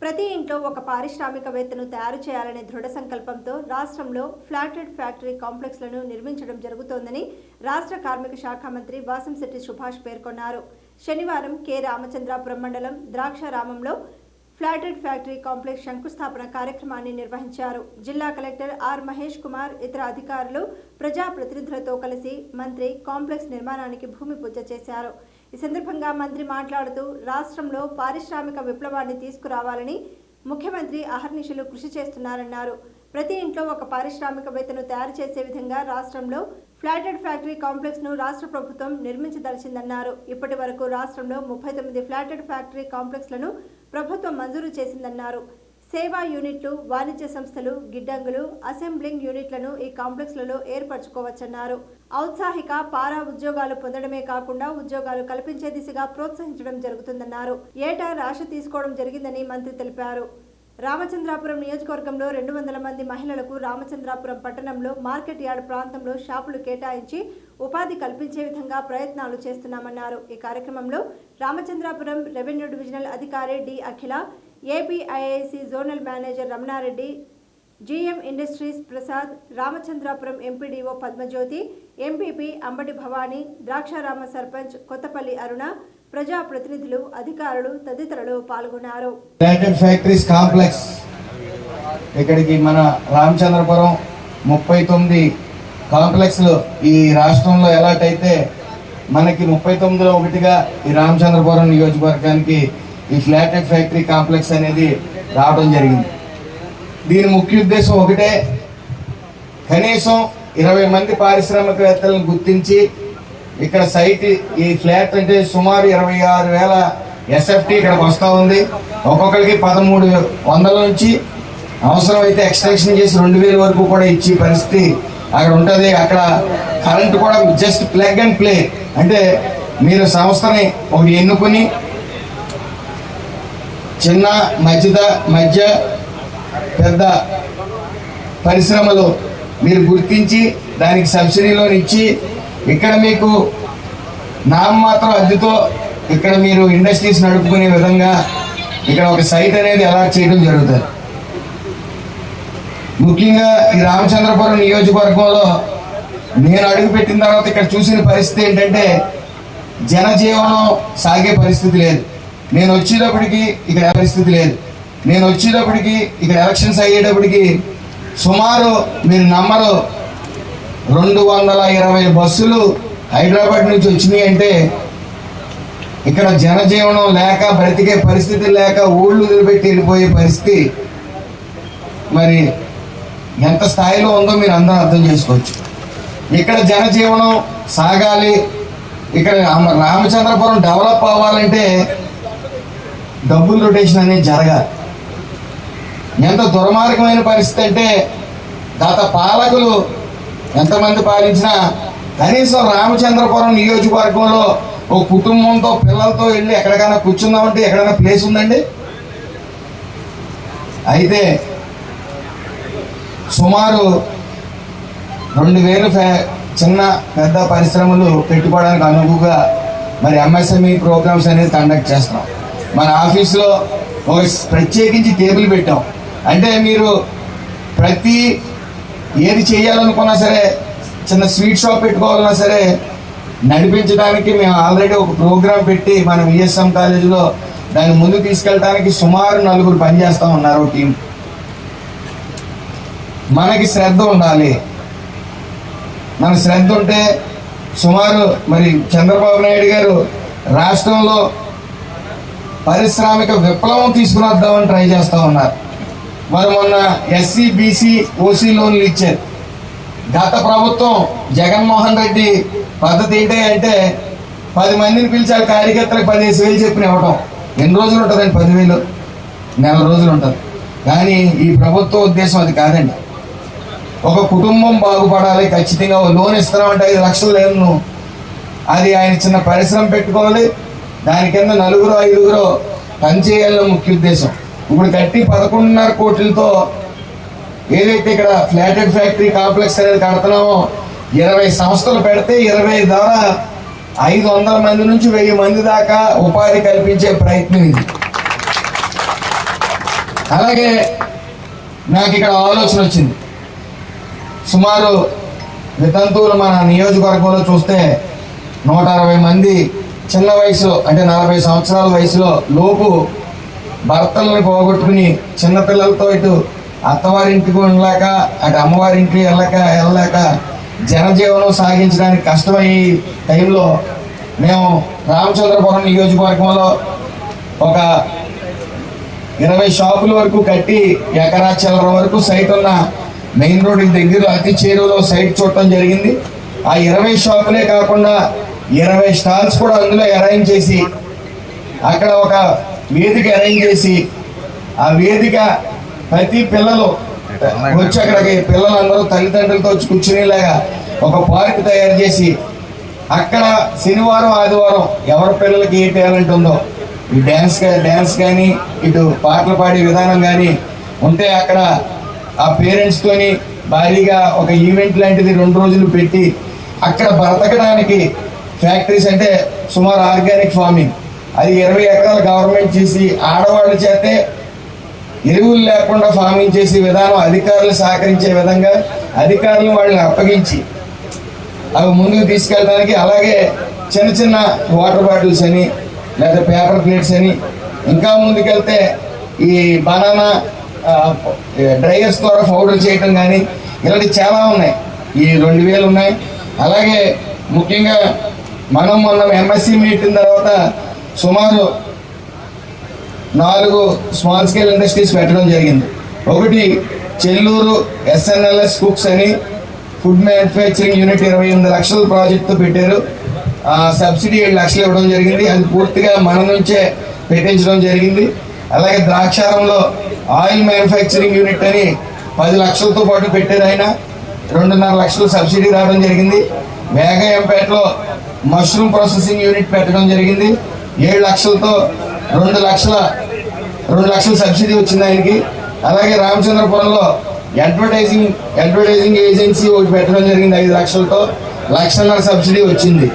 ప్రతి ఇంట్లో ఒక పారిశ్రామికవేత్తను తయారు చేయాలనే దృఢ సంకల్పంతో రాష్ట్రంలో ఫ్లాటెడ్ ఫ్యాక్టరీ కాంప్లెక్స్లను నిర్మించడం జరుగుతోందని రాష్ట్ర కార్మిక శాఖ మంత్రి వాసంశెట్టి సుభాష్ పేర్కొన్నారు. శనివారం కె. రామచంద్రాపురం మండలం ద్రాక్షారామంలో ఫ్లాటెడ్ ఫ్యాక్టరీ కాంప్లెక్స్ శంకుస్థాపన కార్యక్రమాన్ని నిర్వహించారు. జిల్లా కలెక్టర్ ఆర్ మహేష్ కుమార్ ఇతర అధికారులు ప్రజాప్రతినిధులతో కలిసి మంత్రి కాంప్లెక్స్ నిర్మాణానికి భూమి పూజ చేశారు. ఈ సందర్భంగా మంత్రి మాట్లాడుతూ రాష్ట్రంలో పారిశ్రామిక విప్లవాన్ని తీసుకురావాలని ముఖ్యమంత్రి అహర్నిశలు కృషి చేస్తున్నారన్నారు. ప్రతి ఇంట్లో ఒక పారిశ్రామికవేత్తను తయారు చేసే విధంగా రాష్ట్రంలో ఫ్లాటెడ్ ఫ్యాక్టరీ కాంప్లెక్స్ను రాష్ట్ర ప్రభుత్వం నిర్మించదలిచిందన్నారు. ఇప్పటి వరకు రాష్ట్రంలో ముప్పై తొమ్మిది ఫ్లాటెడ్ ఫ్యాక్టరీ కాంప్లెక్స్లను ప్రభుత్వం మంజూరు చేసిందన్నారు. సేవా యూనిట్లు వాణిజ్య సంస్థలు గిడ్డంగులు అసెంబ్లింగ్ యూనిట్లను ఈ కాంప్లెక్స్లలో ఏర్పరచుకోవచ్చన్నారు. ఔత్సాహిక పారా ఉద్యోగాలు పొందడమే కాకుండా ఉద్యోగాలు కల్పించే దిశగా ప్రోత్సహించడం జరుగుతుందన్నారు. ఏటా రాశి తీసుకోవడం జరిగిందని మంత్రి తెలిపారు. రామచంద్రాపురం నియోజకవర్గంలో రెండు వందల మంది మహిళలకు రామచంద్రాపురం పట్టణంలో మార్కెట్ యార్డ్ ప్రాంతంలో షాపులు కేటాయించి ఉపాధి కల్పించే విధంగా ప్రయత్నాలు చేస్తున్నామన్నారు. ఈ కార్యక్రమంలో రామచంద్రాపురం రెవెన్యూ డివిజనల్ అధికారి D Akhila APIIC zonal manager Ramana Reddy GM industries Prasad Ramachandrapuram MPDO Padmajyothi MPP Ambati Bhavani Draksharama sarpanch Kothapalli Aruna ప్రజాప్రతినిధులు అధికారులు తదితరులు పాల్గొన్నారు. ఫ్యాక్టరీస్ కాంప్లెక్స్ ఇక్కడికి మన రామచంద్రపురం ముప్పై తొమ్మిది కాంప్లెక్స్లు ఈ రాష్ట్రంలో ఎలాటైతే మనకి ముప్పై తొమ్మిదిలో ఒకటిగా ఈ రామచంద్రపురం నియోజకవర్గానికి ఈ ఫ్లాటెడ్ ఫ్యాక్టరీ కాంప్లెక్స్ అనేది రావడం జరిగింది. దీని ముఖ్య ఉద్దేశం ఒకటే కనీసం ఇరవై మంది పారిశ్రామికవేత్తలను గుర్తించి ఇక్కడ సైట్ ఈ ఫ్లాట్ అంటే సుమారు ఇరవై ఆరు వేల ఎస్ఎఫ్టీ ఇక్కడికి వస్తూ ఉంది. ఒక్కొక్కరికి పదమూడు వందల నుంచి అవసరమైతే ఎక్స్టెన్షన్ చేసి రెండు వేల వరకు కూడా ఇచ్చే పరిస్థితి అక్కడ ఉంటుంది. అక్కడ కరెంట్ కూడా జస్ట్ ప్లగ్ అండ్ ప్లే. అంటే మీరు సంస్థని ఒకటి ఎన్నుకుని చిన్న మధ్యద మధ్య పెద్ద పరిశ్రమలు మీరు గుర్తించి దానికి సబ్సిడీ ఇచ్చి ఇక్కడ మీకు నామమాత్రం అద్దెతో ఇక్కడ మీరు ఇండస్ట్రీస్ నడుపుకునే విధంగా ఇక్కడ ఒక సైట్ అనేది అలాట్ చేయడం జరుగుతుంది. ముఖ్యంగా ఈ రామచంద్రపురం నియోజకవర్గంలో నేను అడుగుపెట్టిన తర్వాత ఇక్కడ చూసిన పరిస్థితి ఏంటంటే జనజీవనం సాగే పరిస్థితి లేదు. నేను వచ్చేటప్పటికి ఇక్కడ పరిస్థితి లేదు. నేను వచ్చేటప్పటికి ఇక్కడ ఎలక్షన్స్ అయ్యేటప్పటికి సుమారు మీరు నమ్మరు రెండు వందల ఇరవై బస్సులు హైదరాబాద్ నుంచి వచ్చినాయి అంటే ఇక్కడ జనజీవనం లేక బ్రతికే పరిస్థితి లేక ఊళ్ళు నిలబెట్టి వెళ్ళిపోయే పరిస్థితి మరి ఎంత స్థాయిలో ఉందో మీరు అందరూ అర్థం చేసుకోవచ్చు. ఇక్కడ జనజీవనం సాగాలి ఇక్కడ రామచంద్రపురం డెవలప్ అవ్వాలంటే డబ్బులు రొటేషన్ అనేది జరగాలి. ఎంత దుర్మార్గమైన పరిస్థితి అంటే గత పాలకులు ఎంతమంది పాలించినా కనీసం రామచంద్రపురం నియోజకవర్గంలో ఒక కుటుంబంతో పిల్లలతో వెళ్ళి ఎక్కడికైనా కూర్చుందామంటే ఎక్కడైనా ప్లేస్ ఉందండి? అయితే సుమారు రెండు వేలు చిన్న పెద్ద పరిశ్రమలు పెట్టుకోవడానికి అనువుగా మరి ఎంఎస్ఎంఈ ప్రోగ్రామ్స్ అనేది కండక్ట్ చేస్తున్నాం. మన ఆఫీస్లో ఒక ప్రత్యేకించి టేబుల్ పెట్టాం. అంటే మీరు ప్రతి ఏది చేయాలనుకున్నా సరే చిన్న స్వీట్ షాప్ పెట్టుకోవాలన్నా సరే నడిపించడానికి మేము ఆల్రెడీ ఒక ప్రోగ్రాం పెట్టి మన విఎస్ఎం కాలేజీలో దాన్ని ముందు తీసుకెళ్ళడానికి సుమారు నలుగురు పనిచేస్తూ ఉన్నారు టీం. మనకి శ్రద్ధ ఉండాలి. మన శ్రద్ధ ఉంటే సుమారు మరి చంద్రబాబు నాయుడు గారు రాష్ట్రంలో పారిశ్రామిక విప్లవం తీసుకుని వద్దామని ట్రై చేస్తూ ఉన్నారు. మరి మొన్న ఎస్సీ బీసీ ఓసీ లోన్లు ఇచ్చారు. గత ప్రభుత్వం జగన్మోహన్ రెడ్డి పద్ధతి ఏంటి అంటే పది మందిని పిలిచారు కార్యకర్తలకు పదిహేను వేలు చెప్పిన ఇవ్వటం. ఎన్ని రోజులు ఉంటుందండి పదివేలు? నెల రోజులు ఉంటుంది. కానీ ఈ ప్రభుత్వ ఉద్దేశం అది కాదండి. ఒక కుటుంబం బాగుపడాలి ఖచ్చితంగా లోన్ ఇస్తున్నామంటే ఐదు లక్షలు లేదు అది ఆయన చిన్న పరిశ్రమ పెట్టుకోవాలి దాని కింద నలుగురు ఐదుగురు పనిచేయాలని ముఖ్య ఉద్దేశం. ఇప్పుడు కట్టి పదకొండున్నర కోట్లతో ఏదైతే ఇక్కడ ఫ్లాటెడ్ ఫ్యాక్టరీ కాంప్లెక్స్ అనేది కడుతున్నామో ఇరవై సంస్థలు పెడితే ఇరవై ద్వారా ఐదు వందల మంది నుంచి వెయ్యి మంది దాకా ఉపాధి కల్పించే ప్రయత్నం ఇది. అలాగే నాకు ఇక్కడ ఆలోచన వచ్చింది. సుమారు వితంతువులు మన నియోజకవర్గంలో చూస్తే నూట అరవై మంది చిన్న వయసు అంటే నలభై సంవత్సరాల వయసులో లోపు భర్తలను పోగొట్టుకుని చిన్నపిల్లలతో ఇటు అత్తవారింటికి వెళ్ళలేక అటు అమ్మవారింటికి వెళ్ళక వెళ్ళలేక జనజీవనం సాగించడానికి కష్టమయ్యే టైంలో మేము రామచంద్రపురం నియోజకవర్గంలో ఒక ఇరవై షాపుల వరకు కట్టి ఎకరా చిల్లర వరకు సైట్ ఉన్న మెయిన్ రోడ్డు దగ్గర అతి చేరువలో సైట్ చూడటం జరిగింది. ఆ ఇరవై షాపులే కాకుండా ఇరవై స్టాల్స్ కూడా అందులో అరేంజ్ చేసి అక్కడ ఒక వేదిక అరేంజ్ చేసి ఆ వేదిక ప్రతి పిల్లలు వచ్చి అక్కడికి పిల్లలందరూ తల్లిదండ్రులతో వచ్చి కూర్చునేలాగా ఒక పార్క్ తయారు చేసి అక్కడ శనివారం ఆదివారం ఎవరి పిల్లలకి ఏ టాలెంట్ ఉందో ఈ డ్యాన్స్ డ్యాన్స్ కానీ ఇటు పాటలు పాడే విధానం కానీ ఉంటే అక్కడ ఆ పేరెంట్స్తోని భారీగా ఒక ఈవెంట్ లాంటిది రెండు రోజులు పెట్టి అక్కడ బ్రతకడానికి ఫ్యాక్టరీస్ అంటే సుమారు ఆర్గానిక్ ఫార్మింగ్ అది ఇరవై ఎకరాలు గవర్నమెంట్ చేసి ఆడవాళ్ళ చేతే ఎరువులు లేకుండా ఫార్మింగ్ చేసే విధానం అధికారులు సహకరించే విధంగా అధికారులు వాళ్ళని అప్పగించి అవి ముందుకు తీసుకెళ్ళడానికి అలాగే చిన్న చిన్న వాటర్ బాటిల్స్ అని లేదా పేపర్ ప్లేట్స్ అని ఇంకా ముందుకెళ్తే ఈ బనానా డ్రైయర్స్ ద్వారా పౌడర్ చేయటం కానీ ఇలాంటివి చాలా ఉన్నాయి. ఈ రెండు వేలు ఉన్నాయి. అలాగే ముఖ్యంగా మనం మొన్న ఎంఎస్సి మీటిన తర్వాత సుమారు నాలుగు స్మాల్ స్కేల్ ఇండస్ట్రీస్ పెట్టడం జరిగింది. ఒకటి చెల్లూరు ఎస్ఎన్ఎల్ఎస్ కుక్స్ అని ఫుడ్ మ్యానుఫ్యాక్చరింగ్ యూనిట్ ఇరవై ఎనిమిది లక్షల ప్రాజెక్టుతో పెట్టారు. సబ్సిడీ ఏడు లక్షలు ఇవ్వడం జరిగింది. అది పూర్తిగా మన నుంచే పెట్టించడం జరిగింది. అలాగే ద్రాక్షారంలో ఆయిల్ మ్యానుఫ్యాక్చరింగ్ యూనిట్ అని పది లక్షలతో పాటు పెట్టారు ఆయన. రెండున్నర లక్షలు సబ్సిడీ రావడం జరిగింది. వేగయంపేటలో మష్రూమ్ ప్రాసెసింగ్ యూనిట్ పెట్టడం జరిగింది. ఏడు లక్షలతో రెండు లక్షల రెండు లక్షల సబ్సిడీ వచ్చింది ఆయనకి. అలాగే రామచంద్రపురంలో అడ్వర్టైజింగ్ అడ్వర్టైజింగ్ ఏజెన్సీ ఒకటి పెట్టడం జరిగింది ఐదు లక్షలతో. లక్షన్నర సబ్సిడీ వచ్చింది.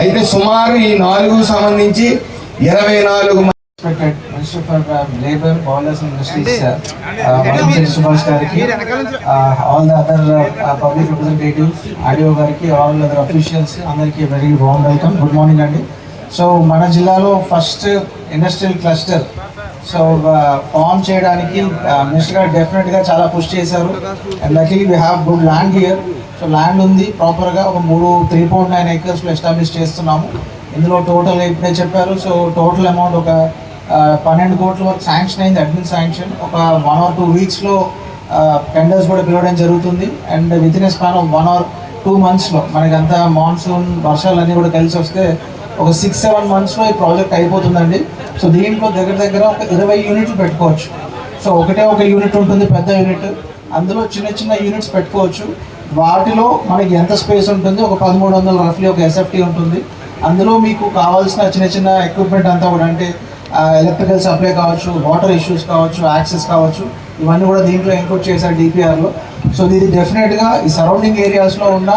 అయితే సుమారు ఈ నాలుగు సంబంధించి ఇరవై నాలుగు respected Minister for uh, Labour, Borders and Industries, uh, uh, Vasanthi Subhash Gariki, uh, all the other uh, uh, public representatives, RDO గారికి ఆల్ అదర్ అఫీషియల్స్ అందరికీ very warm welcome good morning అండి. సో మన జిల్లాలో first industrial cluster so form చేయడానికి minister గారు డెఫినెట్గా చాలా push చేశారు. And lucky we have good land here so land ఉంది. ప్రాపర్గా ఒక మూడు త్రీ పాయింట్ నైన్ ఏకర్స్లో ఎస్టాబ్లిష్ చేస్తున్నాము. ఇందులో టోటల్ ఇప్పుడే చెప్పారు. సో టోటల్ అమౌంట్ ఒక పన్నెండు కోట్ల వరకు శాంక్షన్ అయింది అడ్మిన్ శాంక్షన్. ఒక వన్ ఆర్ టూ వీక్స్లో టెండర్స్ కూడా పిలవడం జరుగుతుంది. And with in span of one or two మంత్స్లో మనకంతా మాన్సూన్ వర్షాలన్నీ కూడా కలిసి వస్తే ఒక సిక్స్ సెవెన్ మంత్స్లో ఈ ప్రాజెక్ట్ అయిపోతుందండి. సో దీంట్లో దగ్గర దగ్గర ఒక ఇరవై యూనిట్లు పెట్టుకోవచ్చు. సో ఒకటే ఒక యూనిట్ ఉంటుంది పెద్ద యూనిట్ అందులో చిన్న చిన్న యూనిట్స్ పెట్టుకోవచ్చు. వాటిలో మనకి ఎంత స్పేస్ ఉంటుంది? ఒక పదమూడు వందల రఫ్లీ ఒక ఎస్ఎఫ్టీ ఉంటుంది. అందులో మీకు కావాల్సిన చిన్న చిన్న ఎక్విప్మెంట్ అంతా కూడా అంటే ఎలక్ట్రికల్ సప్లై కావచ్చు వాటర్ ఇష్యూస్ కావచ్చు యాక్సెస్ కావచ్చు ఇవన్నీ కూడా దీంట్లో ఇంక్లూడ్ చేశారు డిపిఆర్లో సో ఇది డెఫినెట్గా ఈ సరౌండింగ్ ఏరియాస్లో ఉన్న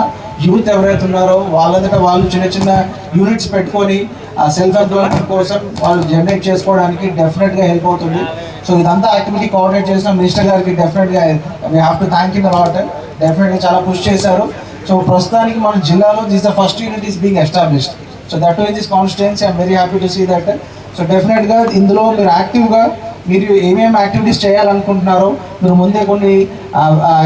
యూత్ ఎవరైతే ఉన్నారో వాళ్ళంతటా వాళ్ళు చిన్న చిన్న యూనిట్స్ పెట్టుకొని ఆ సెల్ఫ్ ఎంప్లాయ్మెంట్ కోసం వాళ్ళు జనరేట్ చేసుకోవడానికి డెఫినెట్గా హెల్ప్ అవుతుంది. సో ఇదంతా యాక్టివిటీ కోఆర్డినేట్ చేసిన మినిస్టర్ గారికి డెఫినెట్గా we have to thank in a lot డెఫినెట్గా చాలా పుష్ చేశారు. సో ప్రస్తుతానికి మన జిల్లాలో this the first unit is being established so that in this constituency I'm very happy to see that so డెఫినెట్గా ఇందులో మీరు యాక్టివ్గా మీరు ఏమేమి యాక్టివిటీస్ చేయాలనుకుంటున్నారో మీరు ముందే కొన్ని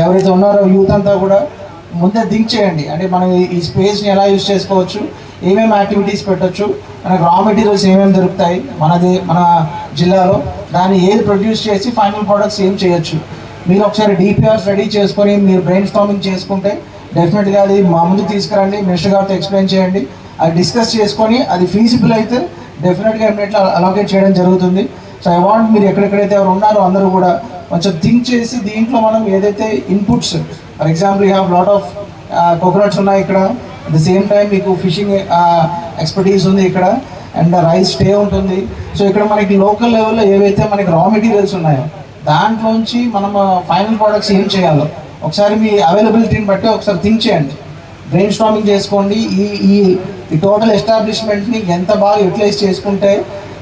ఎవరైతే ఉన్నారో యూత్ అంతా కూడా ముందే థింక్ చేయండి. అంటే మనం ఈ- స్పేస్ని ఎలా యూజ్ చేసుకోవచ్చు ఏమేమి యాక్టివిటీస్ పెట్టచ్చు మనకు రా మెటీరియల్స్ ఏమేమి దొరుకుతాయి మనది మన జిల్లాలో దాన్ని ఏది ప్రొడ్యూస్ చేసి ఫైనల్ ప్రోడక్ట్స్ ఏం చేయొచ్చు. మీరు ఒకసారి డిపిఆర్స్ రెడీ చేసుకొని మీరు బ్రెయిన్ స్టామింగ్ చేసుకుంటే డెఫినెట్గా అది మా ముందు తీసుకురండి. మినిస్టర్ గారితో ఎక్స్ప్లెయిన్ చేయండి. అది డిస్కస్ చేసుకొని అది ఫీజిబుల్ అయితే డెఫినెట్గా ఇమీడియట్గా అలొకేట్ చేయడం జరుగుతుంది. సో ఐ వాంట్ మీరు ఎక్కడెక్కడైతే ఎవరు ఉన్నారో అందరూ కూడా కొంచెం థింక్ చేసి దీంట్లో మనం ఏదైతే inputs for example you have lot of coconuts ఉన్నాయి ఇక్కడ. అట్ ద సేమ్ టైం మీకు ఫిషింగ్ ఎక్స్పర్టీస్ uh, ఉంది ఇక్కడ. అండ్ రైస్ స్టే ఉంటుంది. సో ఇక్కడ మనకి లోకల్ లెవెల్లో ఏవైతే మనకి రా మెటీరియల్స్ ఉన్నాయో దాంట్లోంచి మనం ఫైనల్ ప్రోడక్ట్స్ ఏం చేయాలో ఒకసారి మీ అవైలబిలిటీని బట్టి ఒకసారి థింక్ చేయండి. బ్రెయిన్ స్టామింగ్ చేసుకోండి. ఈ ఈ ఈ టోటల్ ఎస్టాబ్లిష్మెంట్ని ఎంత బాగా యూటిలైజ్ చేసుకుంటే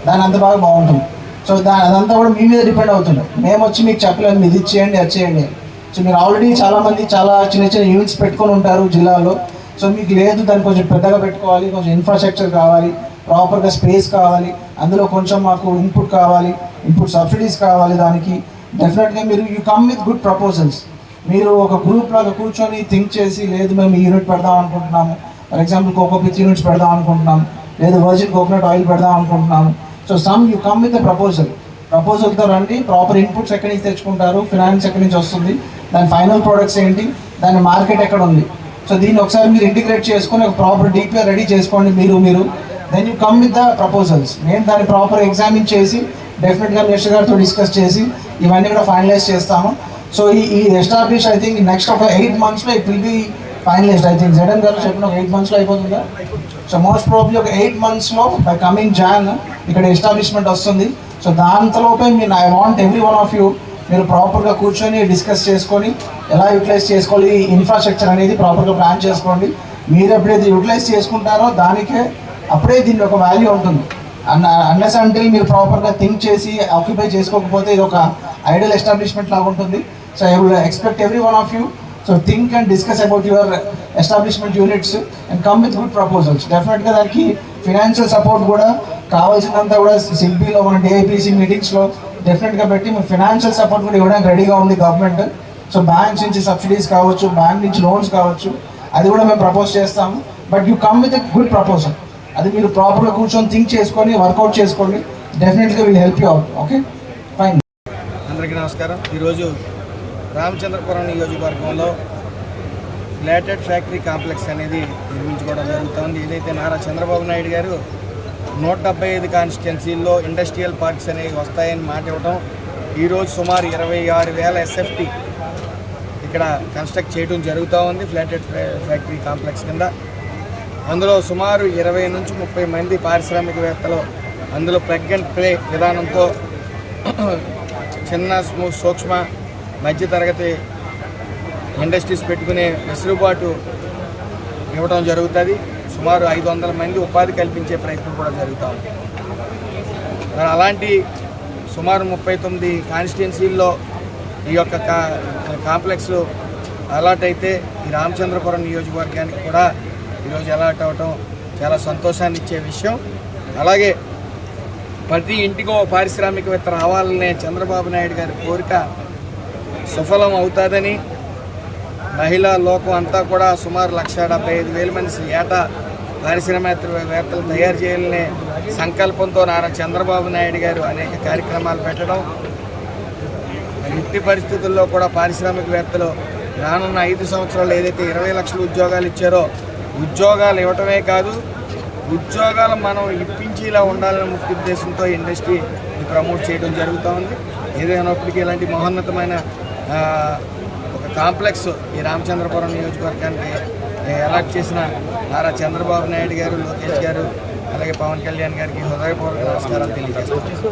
దాని అంత బాగా బాగుంటుంది. సో దాని అదంతా కూడా మీ మీద డిపెండ్ అవుతుంది. మేము వచ్చి మీకు చెప్పలేము. ఇది చేయండి అది చేయండి. సో మీరు ఆల్రెడీ చాలామంది చాలా చిన్న చిన్న యూనిట్స్ పెట్టుకొని ఉంటారు జిల్లాలో. సో మీకు లేదు దాన్ని కొంచెం పెద్దగా పెట్టుకోవాలి కొంచెం ఇన్ఫ్రాస్ట్రక్చర్ కావాలి ప్రాపర్గా స్పేస్ కావాలి అందులో కొంచెం మాకు ఇన్పుట్ కావాలి ఇన్పుట్ సబ్సిడీస్ కావాలి దానికి. డెఫినెట్గా మీరు you come with good proposals మీరు ఒక గ్రూప్ లాగా కూర్చొని థింక్ చేసి లేదు మేము ఈ యూనిట్ పెడదాం అనుకుంటున్నాము. For example coco pith units పెడదాం అనుకుంటున్నాం లేదు వర్జిన్ కోకోనట్ ఆయిల్ పెడదాం అనుకుంటున్నాము. So some you come with proposal ప్రపోజల్తో రండి ప్రాపర్ ఇన్పుట్స్ ఎక్కడి నుంచి తెచ్చుకుంటారు ఫినాన్స్ ఎక్కడి నుంచి వస్తుంది దాని ఫైనల్ ప్రొడక్ట్స్ ఏంటి దాని మార్కెట్ ఎక్కడ ఉంది. సో దీన్ని ఒకసారి మీరు ఇంటిగ్రేట్ చేసుకొని ఒక ప్రాపర్ డీపీఆర్ రెడీ చేసుకోండి మీరు మీరు. Then you come with the proposals నేను దాన్ని ప్రాపర్ ఎగ్జామిన్ చేసి డెఫినెట్గా మినిస్టర్ గారితో డిస్కస్ చేసి ఇవన్నీ కూడా ఫైనలైజ్ చేస్తాము సో ఈ ఎస్టాబ్లిష్ ఐ థింక్ నెక్స్ట్ ఒక ఎయిట్ మంత్స్లో it will be finalist I think Jagan గారు చెప్పిన ఒక ఎయిట్ మంత్స్లో అయిపోతుందా? సో మోస్ట్ ప్రాబ్లీ ఒక ఎయిట్ మంత్స్లో బై కమింగ్ జాన్ ఇక్కడ ఎస్టాబ్లిష్మెంట్ వస్తుంది. సో దాంతలోపే మీరు I want every one of you మీరు ప్రాపర్గా కూర్చొని డిస్కస్ చేసుకొని ఎలా యూటిలైజ్ చేసుకోవాలి ఈ ఇన్ఫ్రాస్ట్రక్చర్ అనేది ప్రాపర్గా ప్లాన్ చేసుకోండి. మీరు ఎప్పుడైతే యూటిలైజ్ చేసుకుంటారో దానికే అప్పుడే దీని ఒక వాల్యూ ఉంటుంది. అన్న అన్లెస్ uh, మీరు ప్రాపర్గా థింక్ చేసి ఆక్యుపై చేసుకోకపోతే ఇది ఒక ఐడియల్ ఎస్టాబ్లిష్మెంట్ లాగా ఉంటుంది. So I will expect every one of you so think and discuss about your establishment units and come with good proposals డెఫినెట్గా దానికి ఫినాన్షియల్ సపోర్ట్ కూడా కావాల్సినంత కూడా సిల్బీలో మన డిఐపిసి మీటింగ్స్లో డెఫినెట్గా పెట్టి మీ ఫినాన్షియల్ సపోర్ట్ కూడా ఇవ్వడానికి రెడీగా ఉంది గవర్నమెంట్ సో బ్యాంక్స్ నుంచి సబ్సిడీస్ కావచ్చు బ్యాంక్ నుంచి లోన్స్ కావచ్చు అది కూడా మేము ప్రపోజ్ చేస్తాము. But you come with a good proposal అది మీరు ప్రాపర్గా కూర్చొని థింక్ చేసుకొని వర్కౌట్ చేసుకోండి డెఫినెట్గా will help you out okay fine అందరికీ నమస్కారం. ఈరోజు రామచంద్రపురం నియోజకవర్గంలో ఫ్లాటెడ్ ఫ్యాక్టరీ కాంప్లెక్స్ అనేది నిర్మించుకోవడం జరుగుతుంది. ఏదైతే నారా చంద్రబాబు నాయుడు గారు నూట డెబ్బై ఐదు కాన్స్టిట్యున్సీల్లో ఇండస్ట్రియల్ పార్క్స్ అనేవి వస్తాయని మాట ఇవ్వడం ఈరోజు సుమారు ఇరవై ఆరు వేల ఎస్ఎఫ్టీ ఇక్కడ కన్స్ట్రక్ట్ చేయడం జరుగుతూ ఉంది ఫ్లాటెడ్ ఫ్యాక్టరీ కాంప్లెక్స్ కింద. అందులో సుమారు ఇరవై నుంచి ముప్పై మంది పారిశ్రామికవేత్తలు అందులో ప్లగ్ అండ్ ప్లే విధానంతో చిన్న స్మూ- సూక్ష్మ మధ్యతరగతి ఇండస్ట్రీస్ పెట్టుకునే వెసులుబాటు ఇవ్వడం జరుగుతుంది. సుమారు ఐదు వందల మంది ఉపాధి కల్పించే ప్రయత్నం కూడా జరుగుతూ ఉంది. మరి అలాంటి సుమారు ముప్పై తొమ్మిది కాన్స్టిట్యున్సీల్లో ఈ యొక్క కా అలాట్ అయితే ఈ రామచంద్రపురం నియోజకవర్గానికి కూడా ఈరోజు అలాట్ అవ్వటం చాలా సంతోషాన్ని ఇచ్చే విషయం. అలాగే ప్రతి ఇంటికో పారిశ్రామికవేత్త రావాలనే చంద్రబాబు నాయుడు గారి కోరిక సఫలం అవుతుందని మహిళా లోకం అంతా కూడా సుమారు లక్ష డెబ్బై ఐదు వేల మంది ఏటా పారిశ్రామికవేత్తలు తయారు చేయాలనే సంకల్పంతో నారా చంద్రబాబు నాయుడు గారు అనేక కార్యక్రమాలు పెట్టడం ఎట్టి పరిస్థితుల్లో కూడా పారిశ్రామికవేత్తలు రానున్న ఐదు సంవత్సరాలు ఏదైతే ఇరవై లక్షల ఉద్యోగాలు ఇచ్చారో ఉద్యోగాలు ఇవ్వటమే కాదు ఉద్యోగాలు మనం ఇప్పించేలా ఉండాలనే ముఖ్య ఉద్దేశంతో ఇండస్ట్రీ ప్రమోట్ చేయడం జరుగుతూ ఉంది. ఏదైనప్పటికీ ఇలాంటి మహోన్నతమైన ఒక కాంప్లెక్స్ ఈ రామచంద్రపురం నియోజకవర్గానికి అలాట్ చేసిన నారా చంద్రబాబు నాయుడు గారు లోకేష్ గారు అలాగే పవన్ కళ్యాణ్ గారికి హృదయపూర్వక నమస్కారాలు తెలియజేస్తున్నాను.